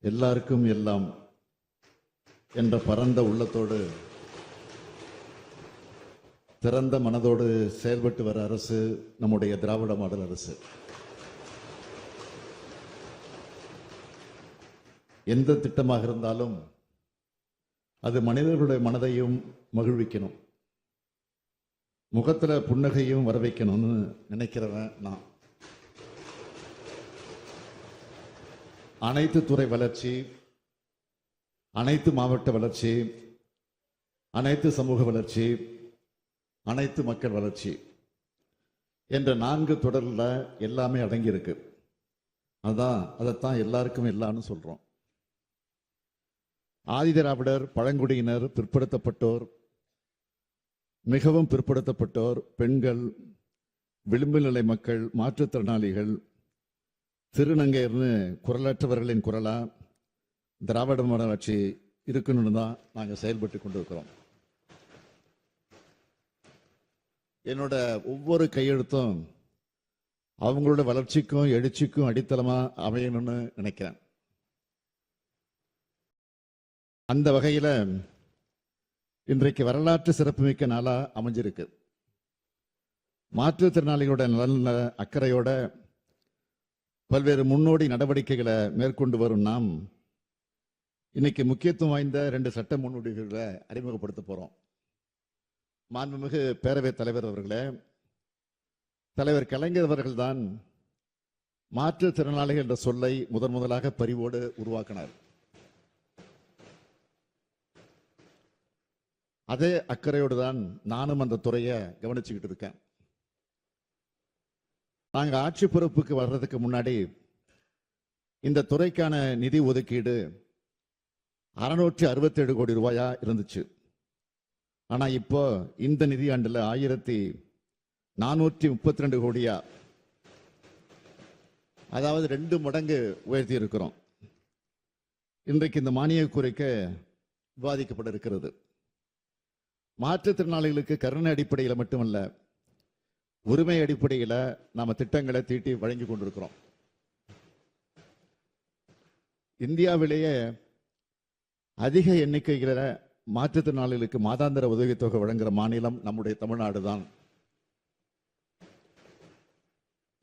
எல்லாருக்கும் எல்லாம் என்ற பரந்த உள்ளத்தோடு திறந்த மனதோடு செயல்பட்டு வர அரசு நம்முடைய திராவிட மாடல் அரசு. எந்த திட்டமாக இருந்தாலும் அது மனிதர்களுடைய மனதையும் மகிழ்விக்கணும். முகத்தில் புன்னகையும் வர வைக்கணும்னு நினைக்கிறவன் நான். அனைத்து துறை வளர்ச்சி அனைத்து மாவட்ட வளர்ச்சி அனைத்து சமூக வளர்ச்சி அனைத்து மக்கள் வளர்ச்சி என்ற நான்கு தொடரில் எல்லாமே அடங்கியிருக்கு. அதுதான் அதான் அதைத்தான் எல்லாருக்கும் எல்லாம்னு சொல்கிறோம் ஆதிதிராவிடர் பழங்குடியினர் பிற்படுத்தப்பட்டோர் மிகவும் பிற்படுத்தப்பட்டோர் பெண்கள் விளிம்பு நிலை மக்கள் மாற்றுத்திறனாளிகள் திருநங்கையர்னு குரலற்றவர்களின் குரலா திராவிட மாடல் இருக்கணும்னு தான் நாங்கள் செயல்பட்டு கொண்டிருக்கிறோம். என்னோட ஒவ்வொரு கையெழுத்தும் அவங்களோட வளர்ச்சிக்கும் எழுச்சிக்கும் அடித்தளமாக அமையணும்னு நினைக்கிறேன். அந்த வகையில் இன்றைக்கு வரலாற்று சிறப்புமிக்க நாளாக அமைஞ்சிருக்கு. மாற்றுத்திறனாளிகளோட நலன்ல அக்கறையோட பல்வேறு முன்னோடி நடவடிக்கைகளை மேற்கொண்டு வரும் நாம் இன்னைக்கு முக்கியத்துவம் வாய்ந்த ரெண்டு சட்ட முன்னோடிகளை அறிமுகப்படுத்த போறோம். மாண்புமிகு பேரவைத் தலைவர் அவர்களே தலைவர் கலைஞர் அவர்கள்தான் மாற்றுத்திறனாளிகள் என்ற சொல்லை முதன் முதலாக பரிவோடு உருவாக்கினார். அதே அக்கறையோடு தான் நானும் அந்த துறையை கவனிச்சுக்கிட்டு இருக்கேன். நாங்கள் ஆட்சி பொறுப்புக்கு வர்றதுக்கு முன்னாடி இந்த துறைக்கான நிதி ஒதுக்கீடு அறுநூற்றி அறுபத்தேழு கோடி ரூபாயா இருந்துச்சு. ஆனால் இப்போ இந்த நிதியாண்டில் ஆயிரத்தி நானூற்றி முப்பத்தி ரெண்டு கோடியா? அதாவது ரெண்டு மடங்கு உயர்த்தி இருக்கிறோம். இன்றைக்கு இந்த மானிய குறைக்க விவாதிக்கப்பட இருக்கிறது. மாற்றுத்திறனாளிகளுக்கு கருணை அடிப்படையில் மட்டுமல்ல உரிமை அடிப்படையில் நாம் திட்டங்களை தீட்டி வழங்கி கொண்டிருக்கிறோம். இந்தியாவிலேயே அதிக எண்ணிக்கையில மாற்றுத்திறனாளிகளுக்கு மாதாந்திர உதவித்தொகை வழங்குகிற மாநிலம் நம்முடைய தமிழ்நாடு தான்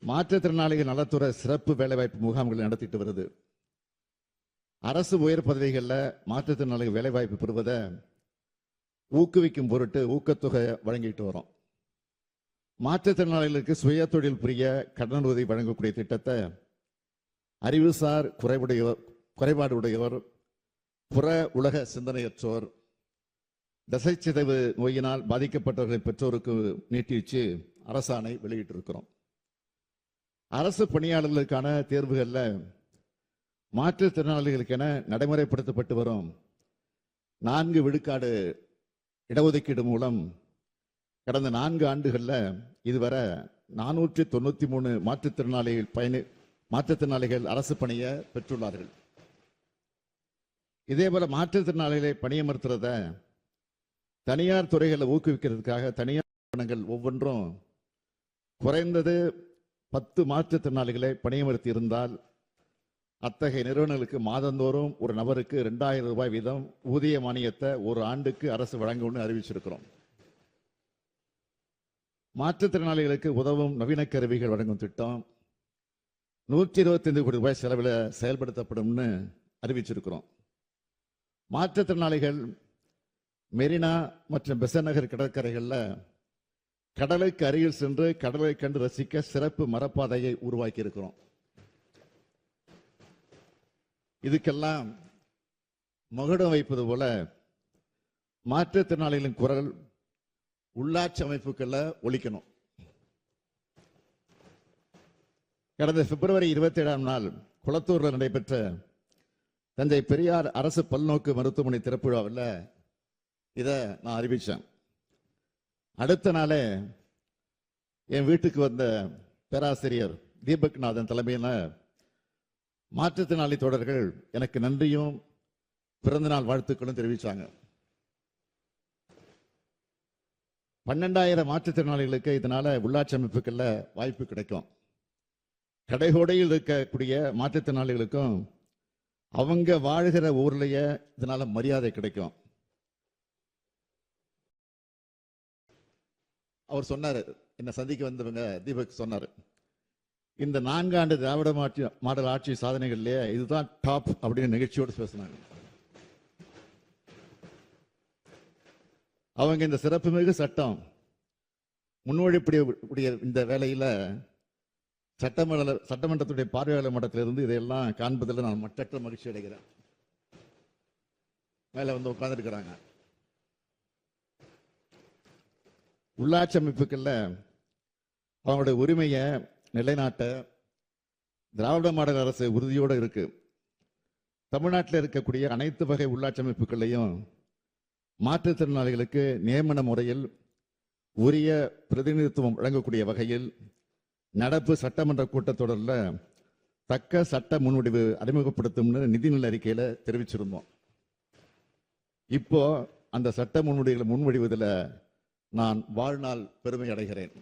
மாற்றுத்திறனாளிகள் நலத்துறை சிறப்பு வேலைவாய்ப்பு முகாம்கள் நடத்திட்டு வருது. அரசு உயர் பதவிகளில் மாற்றுத்திறனாளிகள் வேலைவாய்ப்பு பெறுவதை ஊக்குவிக்கும் பொருட்டு ஊக்கத்தொகை வழங்கிட்டு வரோம். மாற்றுத்திறனாளிகளுக்கு சுய தொழில் புரிய கடன் உதவி வழங்கக்கூடிய திட்டத்தை அறிவுசார் குறைவுடையவர் குறைபாடு உடையவர் புற உலக சிந்தனையற்றோர் தசைச்சிதைவு நோயினால் பாதிக்கப்பட்டவர்களின் பெற்றோருக்கு நீட்டி வச்சு அரசாணை வெளியிட்டிருக்கிறோம். அரசு பணியாளர்களுக்கான தேர்வுகளில் மாற்றுத்திறனாளிகளுக்கென நடைமுறைப்படுத்தப்பட்டு வரும் நான்கு விழுக்காடு இடஒதுக்கீடு மூலம் கடந்த நான்கு ஆண்டுகளில் இதுவரை நானூற்றி தொண்ணூற்றி மூணு மாற்றுத்திறனாளிகள் பயணி மாற்றுத்திறனாளிகள் அரசு பணியை பெற்றுள்ளார்கள். இதே போல் மாற்றுத்திறனாளிகளை பணியமர்த்துறத தனியார் துறைகளை ஊக்குவிக்கிறதுக்காக தனியார் நிறுவனங்கள் ஒவ்வொன்றும் குறைந்தது பத்து மாற்றுத்திறனாளிகளை பணியமர்த்தி இருந்தால் அத்தகைய நிறுவனங்களுக்கு மாதந்தோறும் ஒரு நபருக்கு ரெண்டாயிரம் ரூபாய் வீதம் ஊதிய மானியத்தை ஒரு ஆண்டுக்கு அரசு வழங்கும்னு அறிவிச்சிருக்கிறோம். மாற்றுத்திறனாளிகளுக்கு உதவும் நவீன கருவிகள் வழங்கும் திட்டம் நூற்றி இருபத்தைந்து கோடி ரூபாய் செலவில் செயல்படுத்தப்படும்னு அறிவிச்சிருக்கிறோம். மாற்றுத்திறனாளிகள் மெரினா மற்றும் பெசன் நகர் கடற்கரைகளில் கடலுக்கு அருகில் சென்று கடலை கண்டு ரசிக்க சிறப்பு மரப்பாதையை உருவாக்கி இருக்கிறோம் இதுக்கெல்லாம் மகுடம் வைப்பது போல மாற்றுத்திறனாளிகளின் குரல் உள்ளாட்சி அமைப்புகளில் ஒழிக்கணும். கடந்த பிப்ரவரி இருபத்தி ஏழாம் நாள் குளத்தூரில் நடைபெற்ற தஞ்சை பெரியார் அரசு பல்நோக்கு மருத்துவமனை திறப்பு விழாவில் இதை நான் அறிவித்தேன் அடுத்த நாளே என் வீட்டுக்கு வந்த பேராசிரியர் தீபக்நாதன் தலைமையில் மாற்றுத்திறனாளி தொடர்கள் எனக்கு நன்றியும் பிறந்தநாள் வாழ்த்துக்களும் தெரிவித்தாங்க பன்னெண்டாயிரம் மாற்றுத்திறனாளிகளுக்கு இதனால உள்ளாட்சி அமைப்புகளில் வாய்ப்பு கிடைக்கும். கடைகோடையில் இருக்கக்கூடிய மாற்றுத்திறனாளிகளுக்கும் அவங்க வாழ்கிற ஊர்லேயே இதனால மரியாதை கிடைக்கும். அவர் சொன்னார் என்னை சந்திக்க வந்தவங்க தீபக் சொன்னார் இந்த நான்காண்டு திராவிட மாற்றி மாடல் ஆட்சி சாதனைகள்லேயே இதுதான் டாப் அப்படின்னு நிகழ்ச்சியோடு பேசினாங்க. அவங்க இந்த சிறப்புமிகு சட்டம் முன்மொழிப்படிய இந்த வேலையில் சட்டமன்ற சட்டமன்றத்துடைய பார்வையாளர் மட்டத்திலிருந்து இதையெல்லாம் காண்பதில் நான் மற்றற்ற மகிழ்ச்சி அடைகிறேன். மேலே வந்து உட்கார்ந்துருக்கிறாங்க. உள்ளாட்சி அமைப்புகளில் அவங்களுடைய உரிமையை நிலைநாட்ட திராவிட மாடல் அரசு உறுதியோடு இருக்குது தமிழ்நாட்டில் இருக்கக்கூடிய அனைத்து வகை உள்ளாட்சி அமைப்புகளையும் மாற்றுத்திறனாளிகளுக்கு நியமன முறையில் உரிய பிரதிநிதித்துவம் வழங்கக்கூடிய வகையில் நடப்பு சட்டமன்ற கூட்டத்தொடரில் தக்க சட்ட முன்வடிவு அறிமுகப்படுத்தும்னு நிதிநிலை அறிக்கையில் தெரிவிச்சிருந்தோம். இப்போ அந்த சட்ட முன்வடிவுகளை முன்வடிவதில் நான் வாழ்நாள் பெருமை அடைகிறேன்.